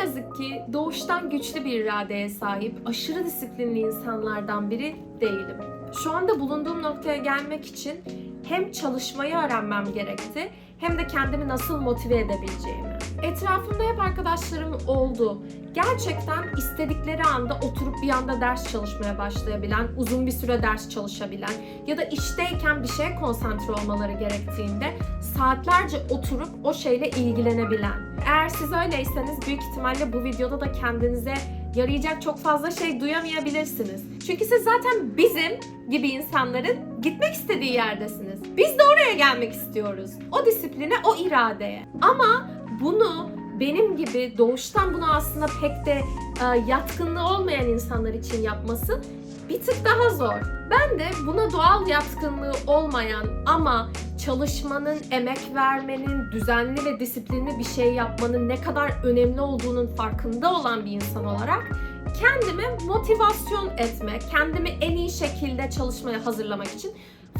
yazık ki doğuştan güçlü bir iradeye sahip, aşırı disiplinli insanlardan biri değilim. Şu anda bulunduğum noktaya gelmek için hem çalışmayı öğrenmem gerekti hem de kendimi nasıl motive edebileceğimi. Etrafımda hep arkadaşlarım oldu. Gerçekten istedikleri anda oturup bir anda ders çalışmaya başlayabilen, uzun bir süre ders çalışabilen ya da işteyken bir şeye konsantre olmaları gerektiğinde saatlerce oturup o şeyle ilgilenebilen. Eğer siz öyleyseniz büyük ihtimalle bu videoda da kendinize yarayacak çok fazla şey duyamayabilirsiniz. Çünkü siz zaten bizim gibi insanların gitmek istediği yerdesiniz. Biz de oraya gelmek istiyoruz. O disipline, o iradeye. Ama bunu benim gibi doğuştan buna aslında pek de e, yatkınlığı olmayan insanlar için yapması bir tık daha zor. Ben de buna doğal yatkınlığı olmayan ama çalışmanın, emek vermenin, düzenli ve disiplinli bir şey yapmanın ne kadar önemli olduğunun farkında olan bir insan olarak kendime motivasyon etme, kendimi en iyi şekilde çalışmaya hazırlamak için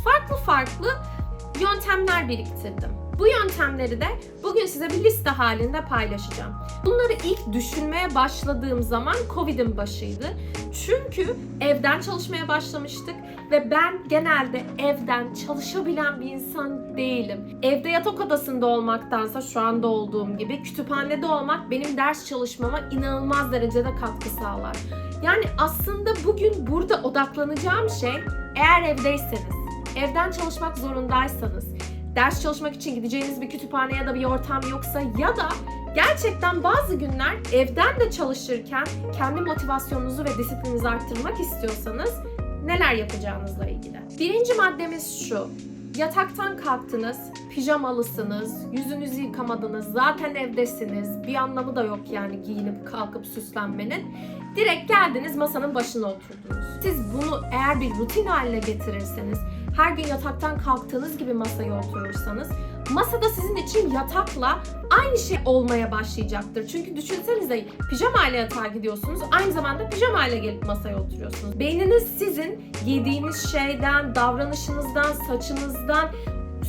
farklı farklı yöntemler biriktirdim. Bu yöntemleri de bugün size bir liste halinde paylaşacağım. Bunları ilk düşünmeye başladığım zaman Covid'in başıydı. Çünkü evden çalışmaya başlamıştık ve ben genelde evden çalışabilen bir insan değilim. Evde yatak odasında olmaktansa şu anda olduğum gibi kütüphanede olmak benim ders çalışmama inanılmaz derecede katkı sağlar. Yani aslında bugün burada odaklanacağım şey eğer evdeyseniz, evden çalışmak zorundaysanız, ders çalışmak için gideceğiniz bir kütüphane ya da bir ortam yoksa ya da gerçekten bazı günler evden de çalışırken kendi motivasyonunuzu ve disiplininizi arttırmak istiyorsanız neler yapacağınızla ilgili. Birinci maddemiz şu. Yataktan kalktınız, pijamalısınız, yüzünüzü yıkamadınız, zaten evdesiniz. Bir anlamı da yok yani giyinip kalkıp süslenmenin. Direkt geldiniz masanın başına oturdunuz. Siz bunu eğer bir rutin haline getirirseniz, her gün yataktan kalktığınız gibi masaya oturursanız, masada sizin için yatakla aynı şey olmaya başlayacaktır. Çünkü düşünsenize pijama ile yatağa gidiyorsunuz, aynı zamanda pijama ile gelip masaya oturuyorsunuz. Beyniniz sizin yediğiniz şeyden, davranışınızdan, saçınızdan,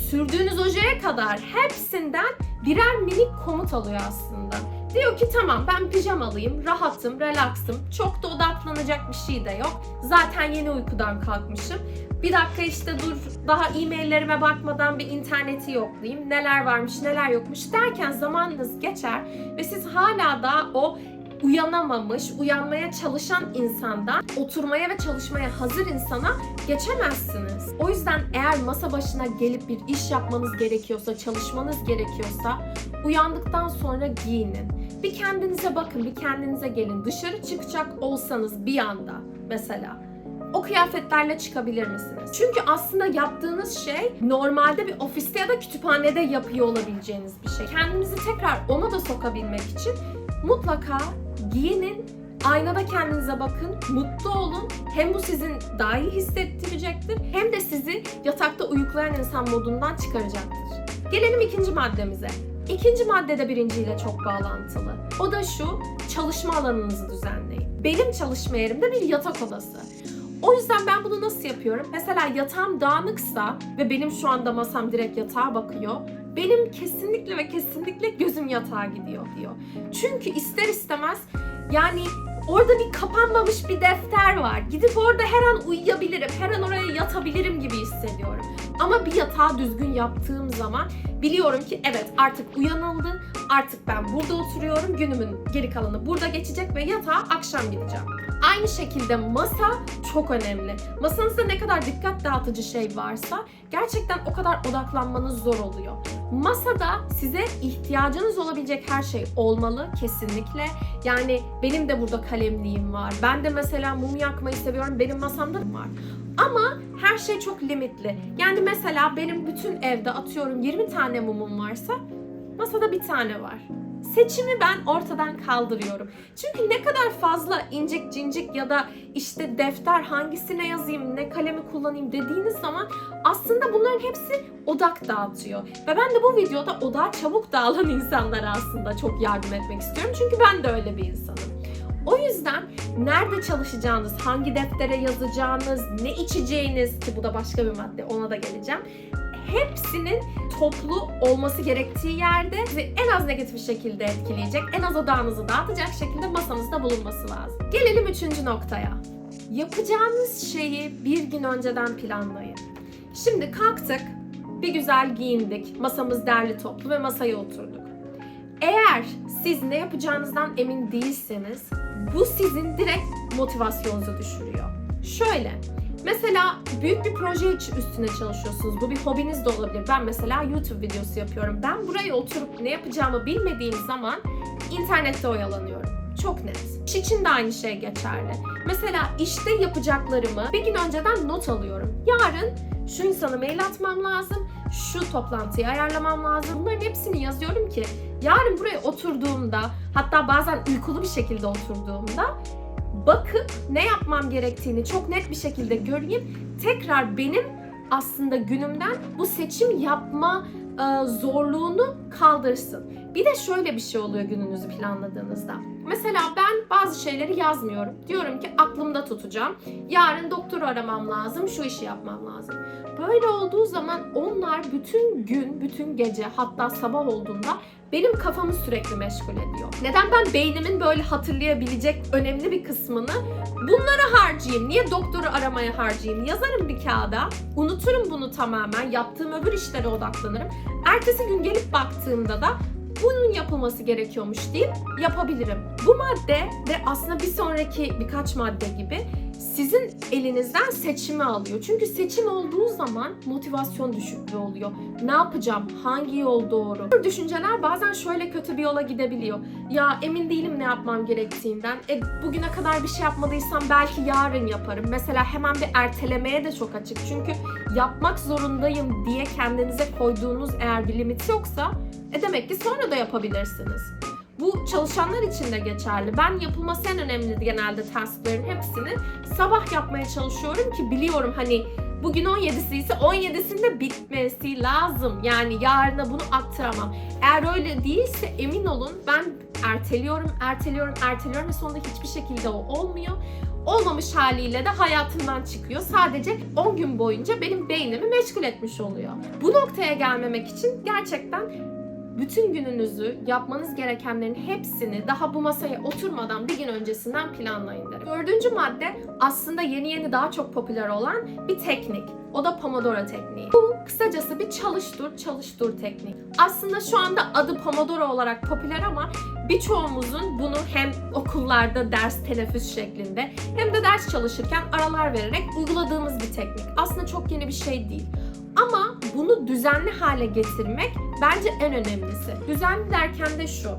sürdüğünüz ojeye kadar hepsinden birer minik komut alıyor aslında. Diyor ki tamam ben pijamalıyım, rahatım, relaxım, çok da odaklanacak bir şey de yok. Zaten yeni uykudan kalkmışım. Bir dakika işte dur daha e-maillerime bakmadan bir interneti yoklayayım. Neler varmış neler yokmuş derken zamanınız geçer ve siz hala da o uyanamamış, uyanmaya çalışan insandan oturmaya ve çalışmaya hazır insana geçemezsiniz. O yüzden eğer masa başına gelip bir iş yapmanız gerekiyorsa, çalışmanız gerekiyorsa uyandıktan sonra giyinin. Bir kendinize bakın, bir kendinize gelin. Dışarı çıkacak olsanız bir anda mesela o kıyafetlerle çıkabilir misiniz? Çünkü aslında yaptığınız şey normalde bir ofiste ya da kütüphanede yapıyor olabileceğiniz bir şey. Kendinizi tekrar ona da sokabilmek için mutlaka giyinin, aynada kendinize bakın, mutlu olun. Hem bu sizin daha iyi hissettirecektir hem de sizi yatakta uyuklayan insan modundan çıkaracaktır. Gelelim ikinci maddemize. İkinci madde de birinciyle çok bağlantılı. O da şu, çalışma alanınızı düzenleyin. Benim çalışma yerimde bir yatak odası. O yüzden ben bunu nasıl yapıyorum? Mesela yatağım dağınıksa ve benim şu anda masam direkt yatağa bakıyor. Benim kesinlikle ve kesinlikle gözüm yatağa gidiyor diyor. Çünkü ister istemez yani orada bir kapanmamış bir defter var. Gidip orada her an uyuyabilirim, her an oraya yatabilirim gibi hissediyorum. Ama bir yatağı düzgün yaptığım zaman biliyorum ki evet artık uyanıldı, artık ben burada oturuyorum, günümün geri kalanı burada geçecek ve yatağa akşam gideceğim. Aynı şekilde masa çok önemli. Masanızda ne kadar dikkat dağıtıcı şey varsa gerçekten o kadar odaklanmanız zor oluyor. Masada size ihtiyacınız olabilecek her şey olmalı kesinlikle. Yani benim de burada kalemliğim var. Ben de mesela mum yakmayı seviyorum. Benim masamda var. Ama her şey çok limitli. Yani mesela benim bütün evde atıyorum 20 tane mumum varsa masada bir tane var. Seçimi ben ortadan kaldırıyorum. Çünkü ne kadar fazla incik cincik ya da işte defter hangisine yazayım, ne kalemi kullanayım dediğiniz zaman aslında bunların hepsi odak dağıtıyor. Ve ben de bu videoda odağa çabuk dağılan insanlara aslında çok yardım etmek istiyorum. Çünkü ben de öyle bir insanım. O yüzden nerede çalışacağınız, hangi deftere yazacağınız, ne içeceğiniz ki bu da başka bir madde ona da geleceğim. Hepsinin toplu olması gerektiği yerde ve en az negatif şekilde etkileyecek, en az odağınızı dağıtacak şekilde masanızda bulunması lazım. Gelelim üçüncü noktaya. Yapacağınız şeyi bir gün önceden planlayın. Şimdi kalktık, bir güzel giyindik, masamız derli toplu ve masaya oturduk. Eğer siz ne yapacağınızdan emin değilseniz bu sizin direkt motivasyonunuzu düşürüyor. Şöyle, mesela büyük bir proje üstüne çalışıyorsunuz. Bu bir hobiniz de olabilir. Ben mesela YouTube videosu yapıyorum. Ben buraya oturup ne yapacağımı bilmediğim zaman internette oyalanıyorum. Çok net. İş için de aynı şey geçerli. Mesela işte yapacaklarımı bir gün önceden not alıyorum. Yarın şu insana mail atmam lazım, şu toplantıyı ayarlamam lazım. Bunların hepsini yazıyorum ki yarın buraya oturduğumda, hatta bazen uykulu bir şekilde oturduğumda bakıp ne yapmam gerektiğini çok net bir şekilde göreyim. Tekrar benim aslında günümden bu seçim yapma e, zorluğunu kaldırsın. Bir de şöyle bir şey oluyor gününüzü planladığınızda. Mesela ben bazı şeyleri yazmıyorum. Diyorum ki aklımda tutacağım. Yarın doktor aramam lazım, şu işi yapmam lazım. Böyle olduğu zaman onlar bütün gün, bütün gece hatta sabah olduğunda benim kafamı sürekli meşgul ediyor. Neden ben beynimin böyle hatırlayabilecek önemli bir kısmını bunlara harcayayım? Niye doktoru aramaya harcayayım? Yazarım bir kağıda, unuturum bunu tamamen, yaptığım öbür işlere odaklanırım. Ertesi gün gelip baktığımda da bunun yapılması gerekiyormuş deyip yapabilirim. Bu madde ve aslında bir sonraki birkaç madde gibi sizin elinizden seçimi alıyor. Çünkü seçim olduğu zaman motivasyon düşüklüğü oluyor. Ne yapacağım? Hangi yol doğru? Bu düşünceler bazen şöyle kötü bir yola gidebiliyor. Ya emin değilim ne yapmam gerektiğinden. E, bugüne kadar bir şey yapmadıysam belki yarın yaparım. Mesela hemen bir ertelemeye de çok açık. Çünkü yapmak zorundayım diye kendinize koyduğunuz eğer bir limit yoksa e demek ki sonra da yapabilirsiniz. Bu çalışanlar için de geçerli. Ben yapılması en önemli genelde taskların hepsini sabah yapmaya çalışıyorum ki biliyorum hani bugün 17'si ise 17'sinde bitmesi lazım. Yani yarına bunu aktaramam. Eğer öyle değilse emin olun ben erteliyorum, erteliyorum, erteliyorum ve sonunda hiçbir şekilde o olmuyor. Olmamış haliyle de hayatımdan çıkıyor. Sadece 10 gün boyunca benim beynimi meşgul etmiş oluyor. Bu noktaya gelmemek için gerçekten bütün gününüzü yapmanız gerekenlerin hepsini daha bu masaya oturmadan bir gün öncesinden planlayın derim. Dördüncü madde aslında yeni yeni daha çok popüler olan bir teknik. O da Pomodoro tekniği. Bu kısacası bir çalış dur çalış dur tekniği. Aslında şu anda adı Pomodoro olarak popüler ama birçoğumuzun bunu hem okullarda ders teneffüs şeklinde hem de ders çalışırken aralar vererek uyguladığımız bir teknik. Aslında çok yeni bir şey değil. Ama bunu düzenli hale getirmek bence en önemlisi. Düzenli derken de şu.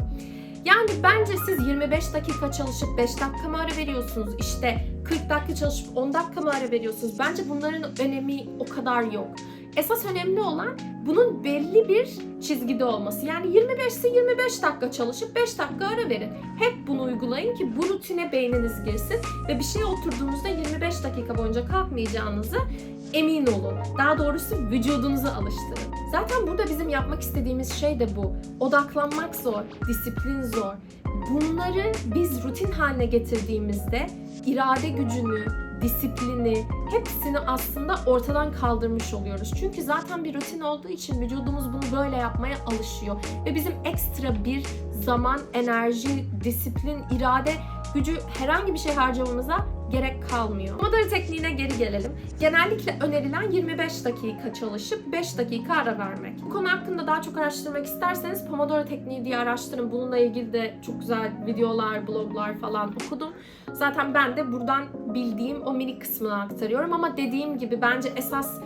Yani bence siz 25 dakika çalışıp 5 dakika mı ara veriyorsunuz? İşte 40 dakika çalışıp 10 dakika mı ara veriyorsunuz? Bence bunların önemi o kadar yok. Esas önemli olan bunun belli bir çizgide olması. Yani 25 ise 25 dakika çalışıp 5 dakika ara verin. Hep bunu uygulayın ki bu rutine beyniniz girsin ve bir şeye oturduğunuzda 25 dakika boyunca kalkmayacağınızı emin olun. Daha doğrusu vücudunuzu alıştırın. Zaten burada bizim yapmak istediğimiz şey de bu. Odaklanmak zor, disiplin zor. Bunları biz rutin haline getirdiğimizde irade gücünü, disiplini, hepsini aslında ortadan kaldırmış oluyoruz. Çünkü zaten bir rutin olduğu için vücudumuz bunu böyle yapmaya alışıyor. Ve bizim ekstra bir zaman, enerji, disiplin, irade gücü herhangi bir şey harcamamıza gerek kalmıyor. Pomodoro tekniğine geri gelelim. Genellikle önerilen 25 dakika çalışıp 5 dakika ara vermek. Bu konu hakkında daha çok araştırmak isterseniz Pomodoro tekniği diye araştırın. Bununla ilgili de çok güzel videolar, bloglar falan okudum. Zaten ben de buradan bildiğim o minik kısmını aktarıyorum ama dediğim gibi bence esas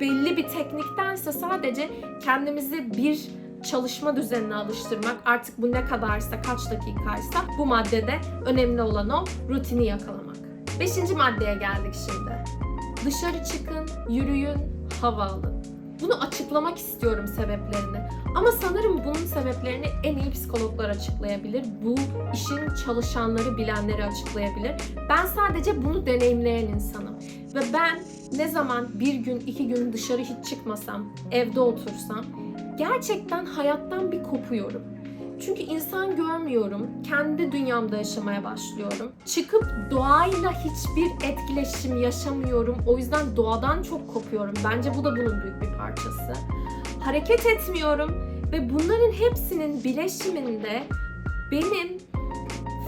belli bir tekniktense sadece kendimizi bir çalışma düzenine alıştırmak artık bu ne kadarsa kaç dakikaysa bu maddede önemli olan o rutini yakalamak. Beşinci maddeye geldik şimdi. Dışarı çıkın, yürüyün, hava alın. Bunu açıklamak istiyorum sebeplerini. Ama sanırım bunun sebeplerini en iyi psikologlar açıklayabilir. Bu işin çalışanları, bilenleri açıklayabilir. Ben sadece bunu deneyimleyen insanım. Ve ben ne zaman bir gün, iki gün dışarı hiç çıkmasam, evde otursam gerçekten hayattan bir kopuyorum. Çünkü insan görmüyorum. Kendi dünyamda yaşamaya başlıyorum. Çıkıp doğayla hiçbir etkileşim yaşamıyorum. O yüzden doğadan çok kopuyorum. Bence bu da bunun büyük bir parçası. Hareket etmiyorum ve bunların hepsinin bileşiminde benim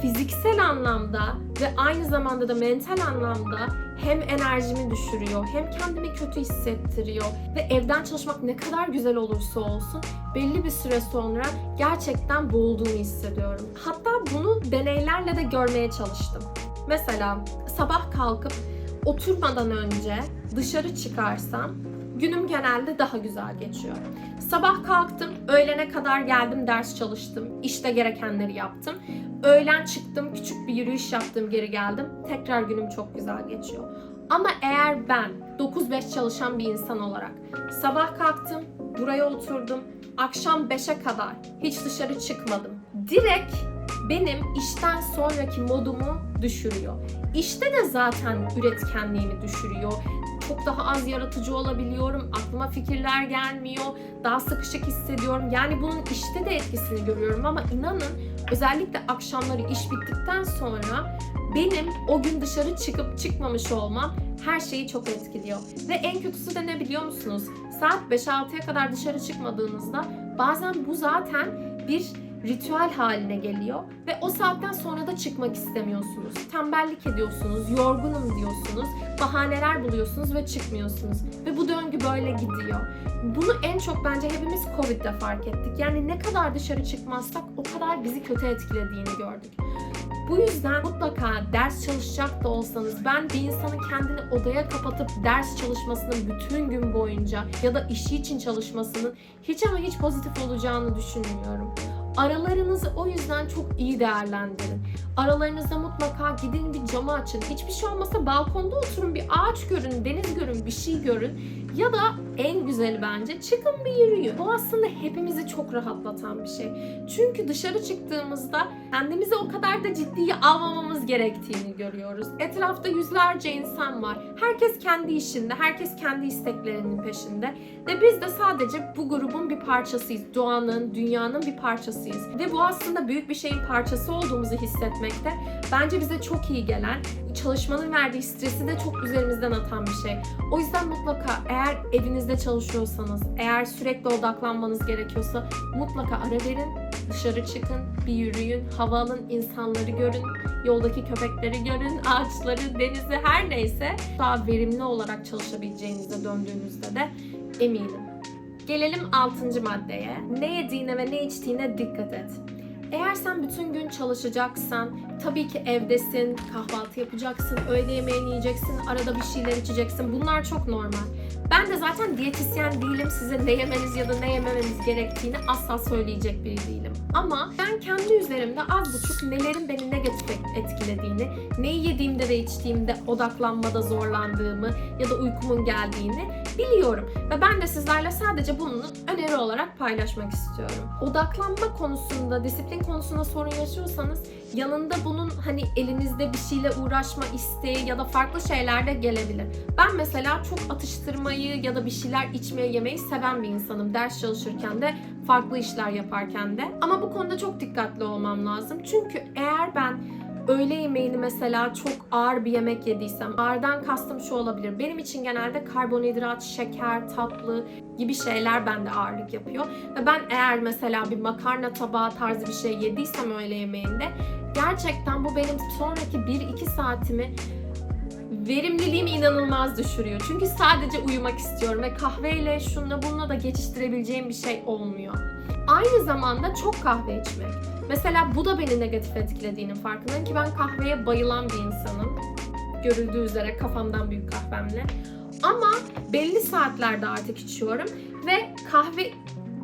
fiziksel anlamda ve aynı zamanda da mental anlamda hem enerjimi düşürüyor hem kendimi kötü hissettiriyor ve evden çalışmak ne kadar güzel olursa olsun belli bir süre sonra gerçekten boğulduğumu hissediyorum. Hatta bunu deneylerle de görmeye çalıştım. Mesela sabah kalkıp oturmadan önce dışarı çıkarsam günüm genelde daha güzel geçiyor. Sabah kalktım, öğlene kadar geldim, ders çalıştım, işte gerekenleri yaptım. Öğlen çıktım, küçük bir yürüyüş yaptım, geri geldim. Tekrar günüm çok güzel geçiyor. Ama eğer ben 9-5 çalışan bir insan olarak sabah kalktım, buraya oturdum, akşam 5'e kadar hiç dışarı çıkmadım. Direkt benim işten sonraki modumu düşürüyor. İşte de zaten üretkenliğimi düşürüyor. Çok daha az yaratıcı olabiliyorum. Aklıma fikirler gelmiyor. Daha sıkışık hissediyorum. Yani bunun işte de etkisini görüyorum ama inanın özellikle akşamları iş bittikten sonra benim o gün dışarı çıkıp çıkmamış olmam her şeyi çok etkiliyor. Ve en kötüsü de ne biliyor musunuz? Saat 5-6'ya kadar dışarı çıkmadığınızda bazen bu zaten bir ritüel haline geliyor ve o saatten sonra da çıkmak istemiyorsunuz. Tembellik ediyorsunuz, yorgunum diyorsunuz, bahaneler buluyorsunuz ve çıkmıyorsunuz. Ve bu döngü böyle gidiyor. Bunu en çok bence hepimiz Covid'de fark ettik. Yani ne kadar dışarı çıkmazsak o kadar bizi kötü etkilediğini gördük. Bu yüzden mutlaka ders çalışacak da olsanız ben bir insanın kendini odaya kapatıp ders çalışmasının bütün gün boyunca ya da işi için çalışmasının hiç ama hiç pozitif olacağını düşünmüyorum. Aralarınızı o yüzden çok iyi değerlendirin. Aralarınızda mutlaka gidin bir camı açın. Hiçbir şey olmasa balkonda oturun, bir ağaç görün, deniz görün, bir şey görün. Ya da en güzeli bence çıkın bir yürüyün. Bu aslında hepimizi çok rahatlatan bir şey. Çünkü dışarı çıktığımızda kendimizi o kadar da ciddiye almamamız gerektiğini görüyoruz. Etrafta yüzlerce insan var. Herkes kendi işinde, herkes kendi isteklerinin peşinde. Ve biz de sadece bu grubun bir parçasıyız. Doğanın, dünyanın bir parçasıyız. Ve bu aslında büyük bir şeyin parçası olduğumuzu hissetmekte bence bize çok iyi gelen, çalışmanın verdiği stresi de çok üzerimizden atan bir şey. O yüzden mutlaka eğer evinizde çalışıyorsanız, eğer sürekli odaklanmanız gerekiyorsa mutlaka ara verin, dışarı çıkın, bir yürüyün, hava alın, insanları görün, yoldaki köpekleri görün, ağaçları, denizi her neyse daha verimli olarak çalışabileceğinize döndüğünüzde de eminim. Gelelim 6. maddeye. Ne yediğine ve ne içtiğine dikkat et. Eğer sen bütün gün çalışacaksan, tabii ki evdesin, kahvaltı yapacaksın, öğle yemeğini yiyeceksin, arada bir şeyler içeceksin. Bunlar çok normal. Ben de zaten diyetisyen değilim. Size ne yemeniz ya da ne yememeniz gerektiğini asla söyleyecek biri değilim. Ama ben kendi üzerimde az buçuk nelerin beni negatif etkilediğini, neyi yediğimde ve içtiğimde odaklanmada zorlandığımı ya da uykumun geldiğini biliyorum. Ve ben de sizlerle sadece bunu öneri olarak paylaşmak istiyorum. Odaklanma konusunda, disiplin konusunda sorun yaşıyorsanız yanında bunun hani elinizde bir şeyle uğraşma isteği ya da farklı şeyler de gelebilir. Ben mesela çok atıştırmayı ya da bir şeyler içmeyi yemeyi seven bir insanım. Ders çalışırken de farklı işler yaparken de. Ama bu konuda çok dikkatli olmam lazım. Çünkü eğer ben öğle yemeğini mesela çok ağır bir yemek yediysem, ağırdan kastım şu olabilir. Benim için genelde karbonhidrat, şeker, tatlı gibi şeyler bende ağırlık yapıyor. Ve ben eğer mesela bir makarna tabağı tarzı bir şey yediysem öğle yemeğinde gerçekten bu benim sonraki 1-2 saatimi verimliliğimi inanılmaz düşürüyor. Çünkü sadece uyumak istiyorum ve kahveyle şunla bununla da geçiştirebileceğim bir şey olmuyor. Aynı zamanda çok kahve içmek. Mesela bu da beni negatif etkilediğinin farkındayım ki ben kahveye bayılan bir insanım. Görüldüğü üzere kafamdan büyük kahvemle. Ama belli saatlerde artık içiyorum ve kahve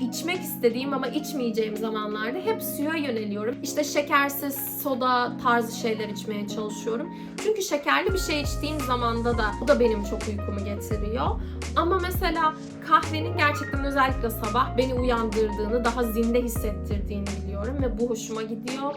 içmek istediğim ama içmeyeceğim zamanlarda hep suya yöneliyorum. İşte şekersiz soda tarzı şeyler içmeye çalışıyorum. Çünkü şekerli bir şey içtiğim zamanda da bu da benim çok uykumu getiriyor. Ama mesela kahvenin gerçekten özellikle sabah beni uyandırdığını, daha zinde hissettirdiğini biliyorum ve bu hoşuma gidiyor.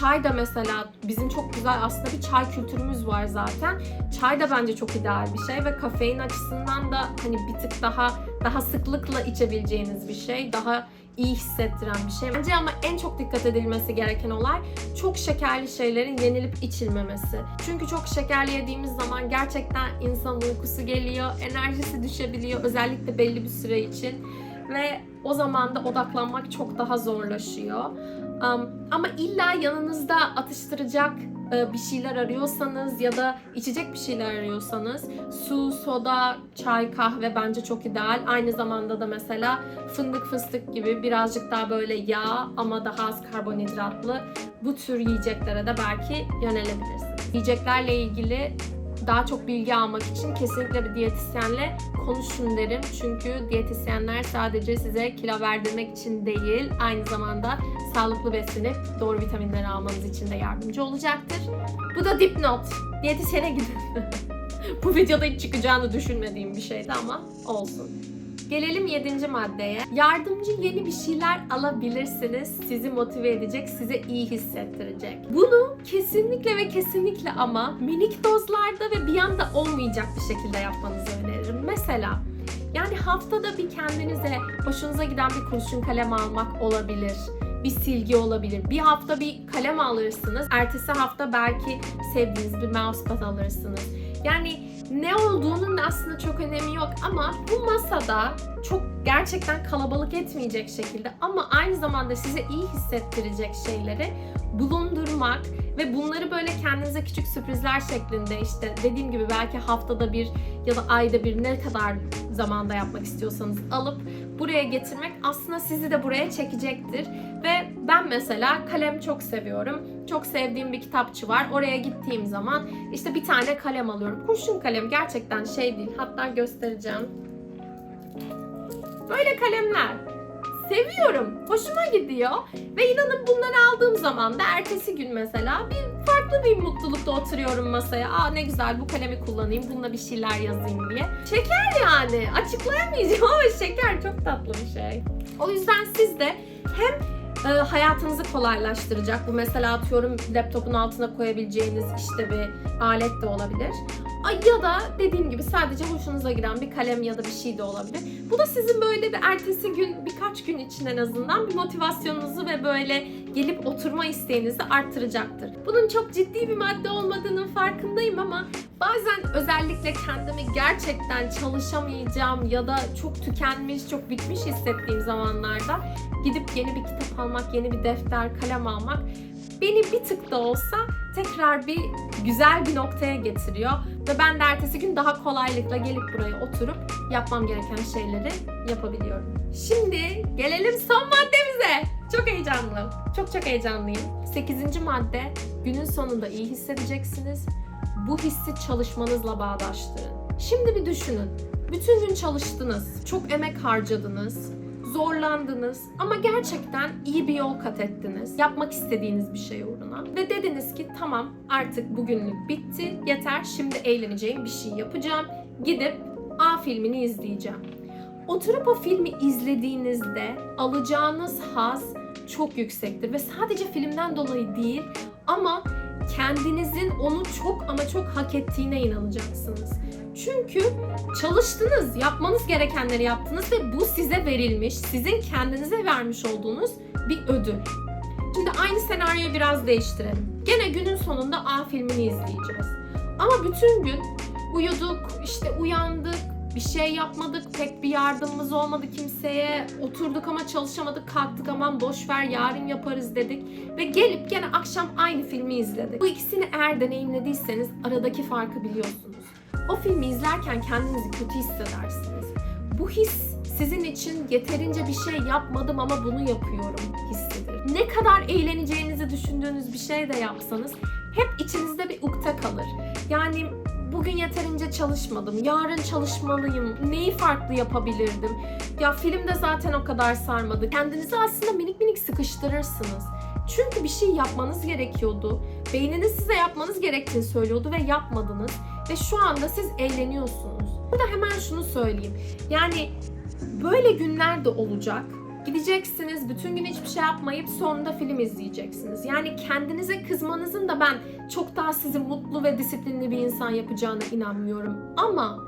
Çay da mesela bizim çok güzel aslında bir çay kültürümüz var zaten. Çay da bence çok ideal bir şey ve kafein açısından da hani bir tık daha daha sıklıkla içebileceğiniz bir şey. Daha iyi hissettiren bir şey. Bence ama en çok dikkat edilmesi gereken olay çok şekerli şeylerin yenilip içilmemesi. Çünkü çok şekerli yediğimiz zaman gerçekten insanın uykusu geliyor, enerjisi düşebiliyor özellikle belli bir süre için ve o zaman da odaklanmak çok daha zorlaşıyor. Um, ama illa yanınızda atıştıracak bir şeyler arıyorsanız ya da içecek bir şeyler arıyorsanız su, soda, çay, kahve bence çok ideal. Aynı zamanda da mesela fındık fıstık gibi birazcık daha böyle yağ ama daha az karbonhidratlı bu tür yiyeceklere de belki yönelebilirsiniz. Yiyeceklerle ilgili daha çok bilgi almak için kesinlikle bir diyetisyenle konuşun derim. Çünkü diyetisyenler sadece size kilo verdirmek için değil, aynı zamanda sağlıklı beslenip doğru vitaminleri almanız için de yardımcı olacaktır. Bu da dipnot. Diyetisyene gidin. Bu videoda hiç çıkacağını düşünmediğim bir şeydi ama olsun. Gelelim 7. maddeye. Yardımcı yeni bir şeyler alabilirsiniz. Sizi motive edecek, size iyi hissettirecek. Bunu kesinlikle ve kesinlikle ama minik dozlarda ve bir anda olmayacak bir şekilde yapmanızı öneririm. Mesela yani haftada bir kendinize hoşunuza giden bir kurşun kalem almak olabilir. Bir silgi olabilir. Bir hafta bir kalem alırsınız. Ertesi hafta belki sevdiğiniz bir mousepad alırsınız. Yani ne olduğunun aslında çok önemi yok ama bu masada çok gerçekten kalabalık etmeyecek şekilde ama aynı zamanda size iyi hissettirecek şeyleri bulundurmak ve bunları böyle kendinize küçük sürprizler şeklinde işte dediğim gibi belki haftada bir ya da ayda bir ne kadar zamanda yapmak istiyorsanız alıp buraya getirmek aslında sizi de buraya çekecektir. Ve ben mesela kalem çok seviyorum. Çok sevdiğim bir kitapçı var. Oraya gittiğim zaman işte bir tane kalem alıyorum. Kurşun kalem gerçekten şey değil. Hatta göstereceğim. Böyle kalemler. Seviyorum. Hoşuma gidiyor. Ve inanın bunları aldığım zaman da ertesi gün mesela bir farklı bir mutlulukta oturuyorum masaya. Aa ne güzel bu kalemi kullanayım, bununla bir şeyler yazayım diye. Şeker yani. Açıklayamayacağım ama şeker çok tatlı bir şey. O yüzden siz de hem e, hayatınızı kolaylaştıracak. Bu mesela atıyorum laptopun altına koyabileceğiniz işte bir alet de olabilir. Ya da dediğim gibi sadece hoşunuza giden bir kalem ya da bir şey de olabilir. Bu da sizin böyle bir ertesi gün birkaç gün için en azından bir motivasyonunuzu ve böyle gelip oturma isteğinizi arttıracaktır. Bunun çok ciddi bir madde olmadığının farkındayım ama bazen özellikle kendimi gerçekten çalışamayacağım ya da çok tükenmiş, çok bitmiş hissettiğim zamanlarda gidip yeni bir kitap almak, yeni bir defter, kalem almak beni bir tık da olsa tekrar bir güzel bir noktaya getiriyor ve ben de ertesi gün daha kolaylıkla gelip buraya oturup yapmam gereken şeyleri yapabiliyorum. Şimdi gelelim son maddemize. Çok heyecanlıyım. Çok çok heyecanlıyım. 8. madde günün sonunda iyi hissedeceksiniz. Bu hissi çalışmanızla bağdaştırın. Şimdi bir düşünün. Bütün gün çalıştınız, çok emek harcadınız, zorlandınız ama gerçekten iyi bir yol kat ettiniz. Yapmak istediğiniz bir şey uğruna. Ve dediniz ki tamam artık bugünlük bitti. Yeter şimdi eğleneceğim bir şey yapacağım. Gidip A filmini izleyeceğim. Oturup o filmi izlediğinizde alacağınız haz çok yüksektir ve sadece filmden dolayı değil ama kendinizin onu çok ama çok hak ettiğine inanacaksınız. Çünkü çalıştınız, yapmanız gerekenleri yaptınız ve bu size verilmiş, sizin kendinize vermiş olduğunuz bir ödül. Şimdi aynı senaryoyu biraz değiştirelim. Gene günün sonunda A filmini izleyeceğiz. Ama bütün gün uyuduk, işte uyandık, bir şey yapmadık, pek bir yardımımız olmadı kimseye. Oturduk ama çalışamadık, kalktık aman boş ver yarın yaparız dedik. Ve gelip gene akşam aynı filmi izledik. Bu ikisini eğer deneyimlediyseniz aradaki farkı biliyorsunuz. O filmi izlerken kendinizi kötü hissedersiniz. Bu his sizin için yeterince bir şey yapmadım ama bunu yapıyorum hissidir. Ne kadar eğleneceğinizi düşündüğünüz bir şey de yapsanız hep içinizde bir ukde kalır. Yani bugün yeterince çalışmadım, yarın çalışmalıyım, neyi farklı yapabilirdim? Ya film de zaten o kadar sarmadı. Kendinizi aslında minik minik sıkıştırırsınız. Çünkü bir şey yapmanız gerekiyordu. Beyniniz size yapmanız gerektiğini söylüyordu ve yapmadınız. Ve şu anda siz eğleniyorsunuz. Burada hemen şunu söyleyeyim. Yani böyle günler de olacak. Gideceksiniz, bütün gün hiçbir şey yapmayıp sonunda film izleyeceksiniz. Yani kendinize kızmanızın da ben çok daha sizi mutlu ve disiplinli bir insan yapacağına inanmıyorum. Ama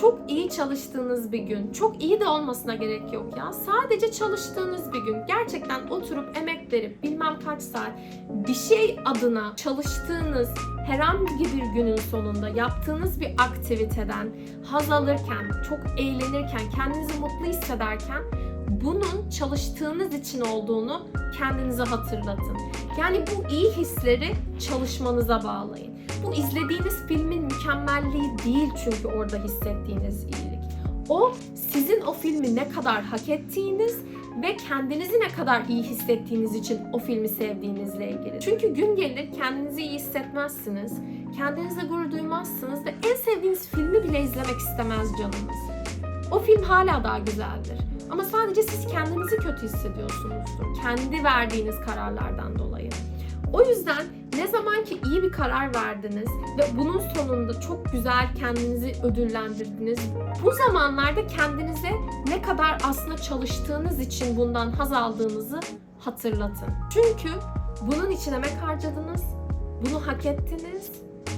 çok iyi çalıştığınız bir gün, çok iyi de olmasına gerek yok ya. Sadece çalıştığınız bir gün, gerçekten oturup emek verip bilmem kaç saat bir şey adına çalıştığınız herhangi bir günün sonunda yaptığınız bir aktiviteden haz alırken, çok eğlenirken, kendinizi mutlu hissederken bunun çalıştığınız için olduğunu kendinize hatırlatın. Yani bu iyi hisleri çalışmanıza bağlayın. Bu izlediğiniz filmin mükemmelliği değil çünkü orada hissettiğiniz iyilik. O sizin o filmi ne kadar hak ettiğiniz ve kendinizi ne kadar iyi hissettiğiniz için o filmi sevdiğinizle ilgili. Çünkü gün gelir kendinizi iyi hissetmezsiniz, kendinize gurur duymazsınız ve en sevdiğiniz filmi bile izlemek istemez canınız. O film hala daha güzeldir. Ama sadece siz kendinizi kötü hissediyorsunuzdur. Kendi verdiğiniz kararlardan dolayı. O yüzden ne zaman ki iyi bir karar verdiniz ve bunun sonunda çok güzel kendinizi ödüllendirdiniz. Bu zamanlarda kendinize ne kadar aslında çalıştığınız için bundan haz aldığınızı hatırlatın. Çünkü bunun için emek harcadınız, bunu hak ettiniz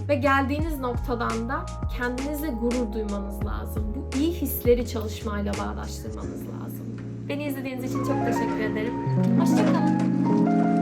ve geldiğiniz noktadan da kendinize gurur duymanız lazım. Bu iyi hisleri çalışmayla bağdaştırmanız lazım. Beni izlediğiniz için çok teşekkür ederim. Hoşçakalın.